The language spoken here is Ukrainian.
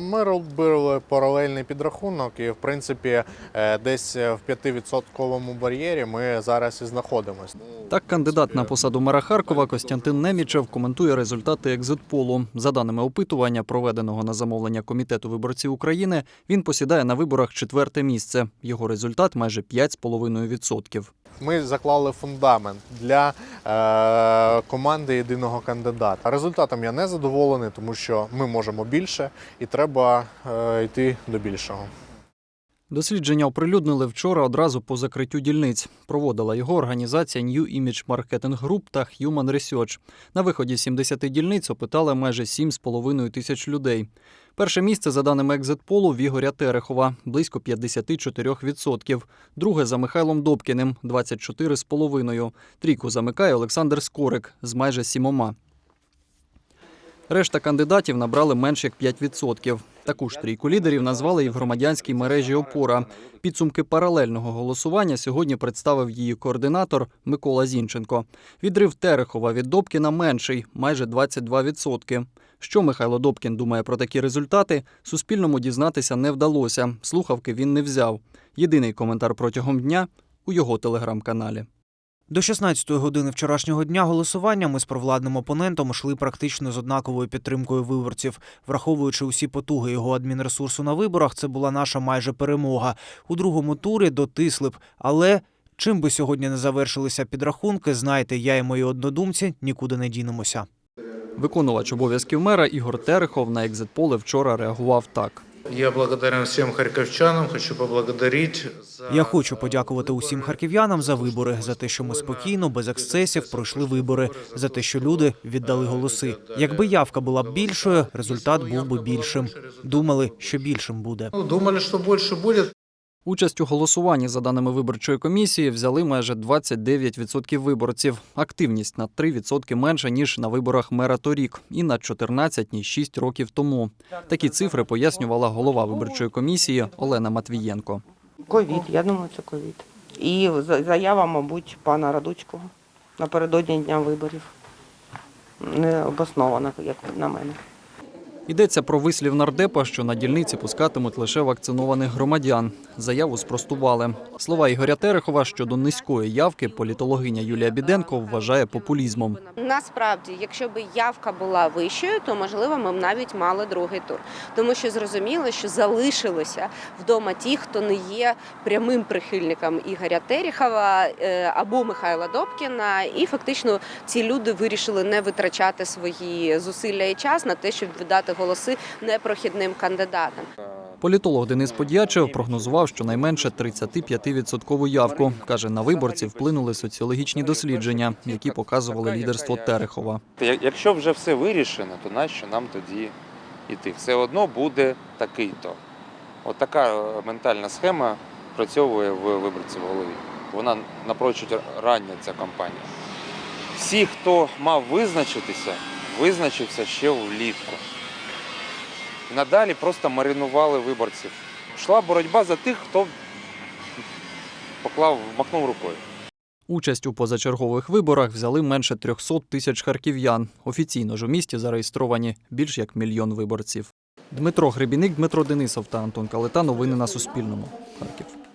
Ми робили паралельний підрахунок, і в принципі е, десь в 5% бар'єрі ми зараз і знаходимося. Так, кандидат на посаду мера Харкова Костянтин Немічев коментує результати екзитполу. За даними опитування, проведеного на замовлення комітету виборців України, він посідає на виборах четверте місце. Його результат майже 5,5%. Ми заклали фундамент для е, команди єдиного кандидата. Результатом я не задоволений, тому що ми можемо більше і треба е, йти до більшого. Дослідження оприлюднили вчора одразу по закриттю дільниць. Проводила його організація New Image Marketing Group та Human Research. На виході з 70 дільниць опитали майже 7,5 тисяч людей. Перше місце, за даними екзитполу, в Ігоря Терехова – близько 54%. Друге за Михайлом Добкіним – 24,5%. Трійку замикає Олександр Скорик з майже 7%. Решта кандидатів набрали менш як 5%. Таку ж трійку лідерів назвали і в громадянській мережі Опора. Підсумки паралельного голосування сьогодні представив її координатор Микола Зінченко. Відрив Терехова від Добкіна менший майже 22%. Що Михайло Добкін думає про такі результати, Суспільному дізнатися не вдалося. Слухавки він не взяв. Єдиний коментар протягом дня у його телеграм-каналі. До 16-ї години вчорашнього дня голосування ми з провладним опонентом йшли практично з однаковою підтримкою виборців. Враховуючи усі потуги його адмінресурсу на виборах, це була наша майже перемога. У другому турі дотисли б, але. Чим би сьогодні не завершилися підрахунки, знаєте, я і мої однодумці нікуди не дінемося. Виконувач обов'язків мера Ігор Терехов на екзитполи вчора реагував так. Я благодарен всім харківчанам. хочу поблагодарити за... Я хочу подякувати усім харків'янам за вибори, за те, що ми спокійно, без ексцесів пройшли вибори, за те, що люди віддали голоси. Якби явка була б більшою, результат був би більшим. Думали, що більшим буде. Ну, думали, що больше будет. Участь у голосуванні, за даними виборчої комісії, взяли майже 29% виборців. Активність на 3% менша, ніж на виборах мера торік, і на 14, ніж 6 років тому. Такі цифри пояснювала голова виборчої комісії Олена Матвієнко. Ковід, я думаю, це ковід. І за- заява, мабуть, пана Радуцького напередодні дня виборів. Не обоснована, як на мене. Йдеться про вислів нардепа, що на дільниці пускатимуть лише вакцинованих громадян. Заяву спростували. Слова Ігоря Терехова щодо низької явки політологиня Юлія Біденко вважає популізмом. Насправді, якщо б явка була вищою, то можливо ми б навіть мали другий тур, тому що зрозуміло, що залишилося вдома ті, хто не є прямим прихильником Ігоря Терехова е, або Михайла Добкіна, і фактично ці люди вирішили не витрачати свої зусилля і час на те, щоб віддати голоси непрохідним кандидатам. Політолог Денис Подячев прогнозував щонайменше 35% явку. Каже, на виборців вплинули соціологічні дослідження, які показували лідерство Терехова. Якщо вже все вирішено, то нащо нам тоді йти? Все одно буде такий-то. От така е, ментальна схема працьовує в виборців в голові. Вона напрочуд рання ця кампанія. Всі, хто мав визначитися, визначився ще влітку. Надалі просто маринували виборців. Йшла боротьба за тих, хто поклав, махнув рукою. Участь у позачергових виборах взяли менше 300 тисяч харків'ян. Офіційно ж у місті зареєстровані більш як мільйон виборців. Дмитро Гребіник, Дмитро Денисов та Антон Калита. Новини на Суспільному. Харків.